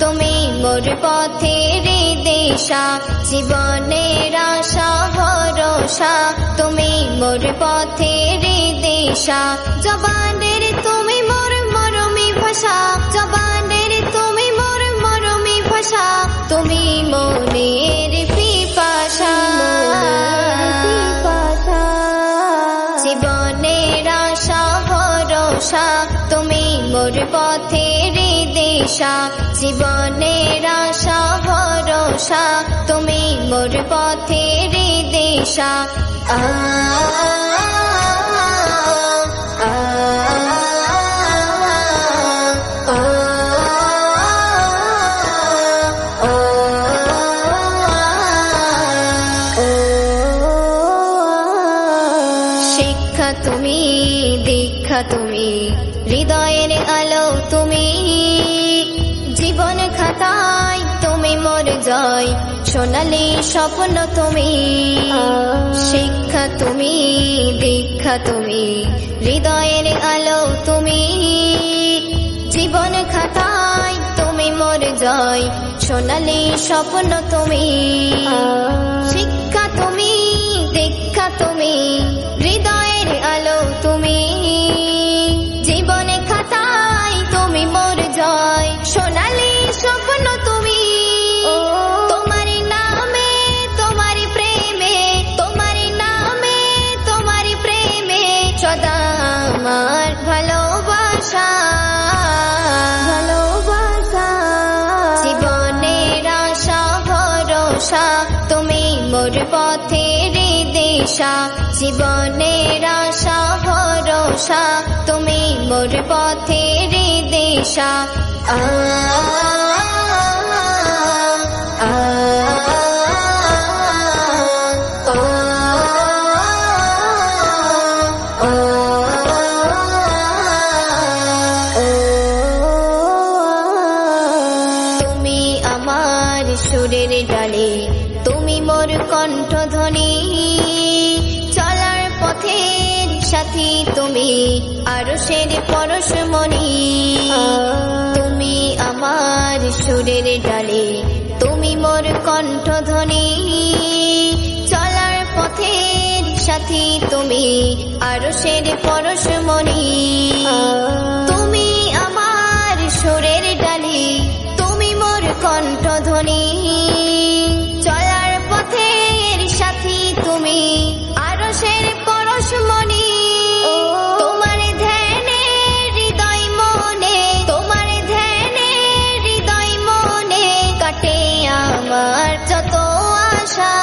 তুমি মোর পথের দিশা। জীবনের আশা ভরসা তুমি মোর পথের দিশা। জবানের ভাষা তুমি মনের পিপাসা। জীবনের আশা তুমি মোর পথের দিশা। জীবনের আশা ভরসা তুমি মোর পথের দিশা। আ, তুমি, দীক্ষা তুমি, হৃদয়ের আলো তুমি। জীবন খাতায় তুমি মোর জয়, সোনালি স্বপ্ন তুমি। শিক্ষা তুমি, দীক্ষা তুমি, হৃদয়ের আলো তুমি। জীবন খাতায় তুমি মোর জয়, সোনালি স্বপ্ন তুমি। শিক্ষা তুমি তুমি মোর পথের দিশা জীবনের আশা ভরসা তুমি মোর পথের দিশা। আ, কণ্ঠধ্বনি। চলার পথের সাথী তুমি আরও সের পরশমণি তুমি আমার সুরের ডালে, তুমি মোর কণ্ঠধ্বনি। চলার পথের সাথী তুমি আরও সের পরশমণি তুমি আমার সুরের ডালি, তুমি মোর কণ্ঠধ্বনি। তুমি আরও সের পরশমণি তোমার ধ্যানে হৃদয় মনে তোমার ধ্যানে হৃদয় মনে কাটে আমার যত আশা।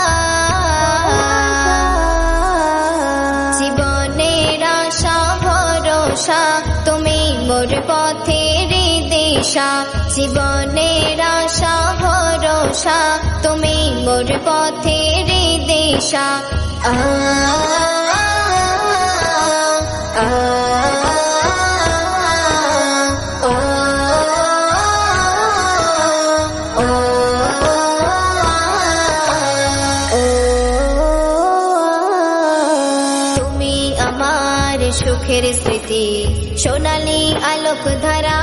জীবনের আশা ভরসা তুমি মোর পথের দিশা। জীবনের আশা ভরসা তুমি মোর পথের দিশা আ সুখের স্মৃতি সোনালি আলোক ধারা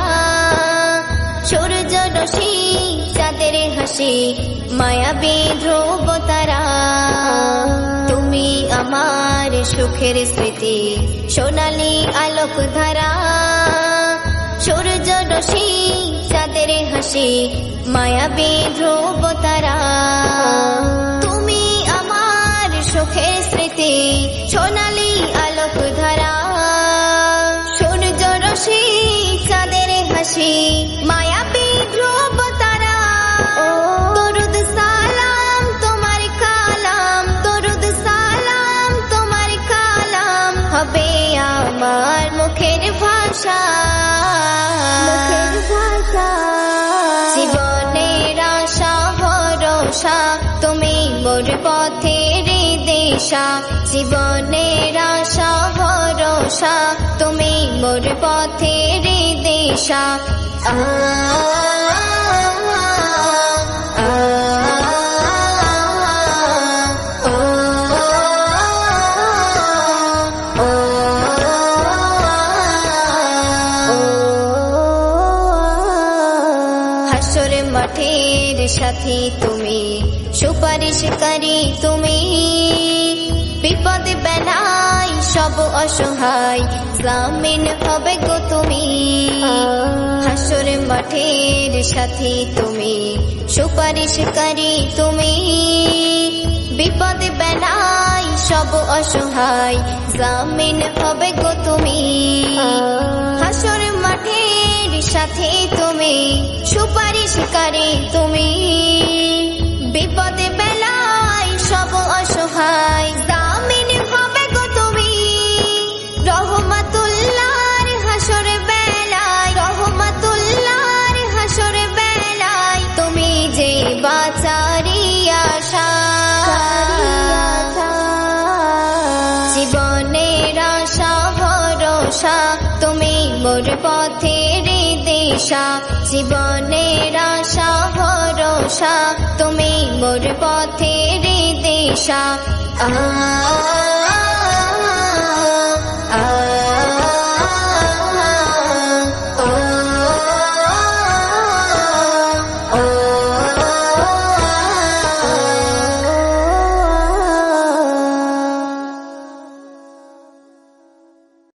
সূর্য রশি চাঁদের হাসি মায়াবী ধ্রুব তারা। তুমি আমার সুখের স্মৃতি, সোনালি আলোক ধারা। সূর্য রশি চাঁদের হাসি মায়াবী ধ্রুব তারা। তুমি আমার সুখের স্মৃতি, সোনালি আলোক ধারা। সূর্য রশি চাঁদের হাসি মোর পথের দিশা জীবনের আশা ভরসা তুমি মোর মোর পথের দিশা। সাথী তুমি সুপারিশকারী তুমি। বিপদ বেলায় সব অসহায় জামিন হবে গো তুমি। হাসর মাঠের সাথী তুমি সুপারিশকারী তুমি। বিপদ বেলায় সব অসহায় জামিন হবে গো তুমি। হাসর মাঠের সাথে তুমি সুপারিশকারী তুমি। বিপদে বেলায় সব অসহায়। জামিন হবে গো তুমি। রহমাতুল্লাহর হাসর বেলায়, রহমাতুল্লাহর হাসর বেলায় তুমি যে বাচারি আশা। জীবনের আশা, ভরসা, তুমি মোর পথের দিশা। জীবনের আশা ভরসা তুমি মোর পথের দিশা। আ,